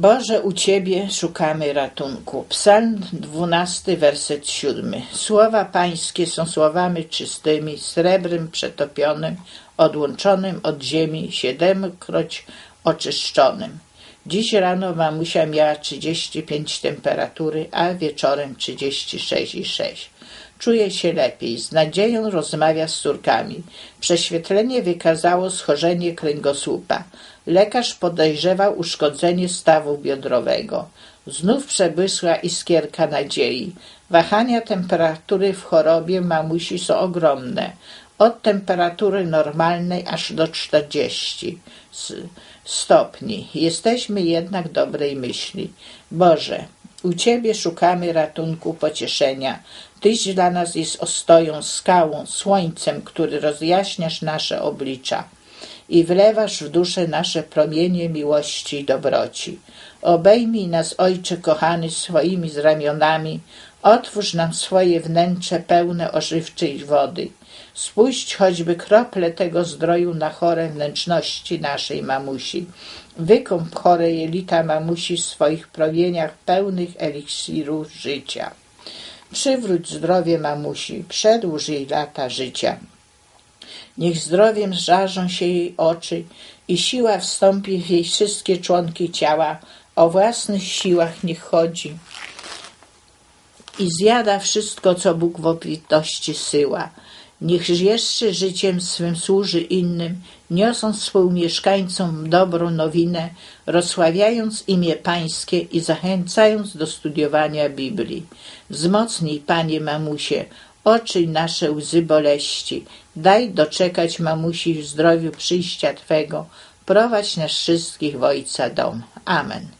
Boże, u Ciebie szukamy ratunku. Psalm 12, werset 7. Słowa Pańskie są słowami czystymi, srebrem przetopionym, odłączonym od ziemi, siedemkroć oczyszczonym. Dziś rano mamusia miała 35 temperatury, a wieczorem 36,6. Czuje się lepiej. Z nadzieją rozmawia z córkami. Prześwietlenie wykazało schorzenie kręgosłupa. Lekarz podejrzewał uszkodzenie stawu biodrowego. Znów przebłysła iskierka nadziei. Wahania temperatury w chorobie mamusi są ogromne. Od temperatury normalnej aż do 40 stopni. Jesteśmy jednak dobrej myśli. Boże, u Ciebie szukamy ratunku, pocieszenia. Tyś dla nas jest ostoją, skałą, słońcem, który rozjaśniasz nasze oblicza i wlewasz w duszę nasze promienie miłości i dobroci. Obejmij nas, Ojcze kochany, swoimi ramionami, otwórz nam swoje wnętrze pełne ożywczej wody. Spuść choćby krople tego zdroju na chore wnętrzności naszej mamusi. Wykąp chore jelita mamusi w swoich promieniach pełnych eliksiru życia. Przywróć zdrowie mamusi, przedłuż jej lata życia. Niech zdrowiem żarzą się jej oczy i siła wstąpi w jej wszystkie członki ciała. O własnych siłach niech chodzi i zjada wszystko, co Bóg w obfitości syła. Niech jeszcze życiem swym służy innym, niosąc współmieszkańcom dobrą nowinę, rozsławiając imię Pańskie i zachęcając do studiowania Biblii. Wzmocnij, Panie mamusie, oczyj nasze łzy boleści, daj doczekać mamusi w zdrowiu przyjścia Twego, prowadź nas wszystkich w Ojca dom. Amen.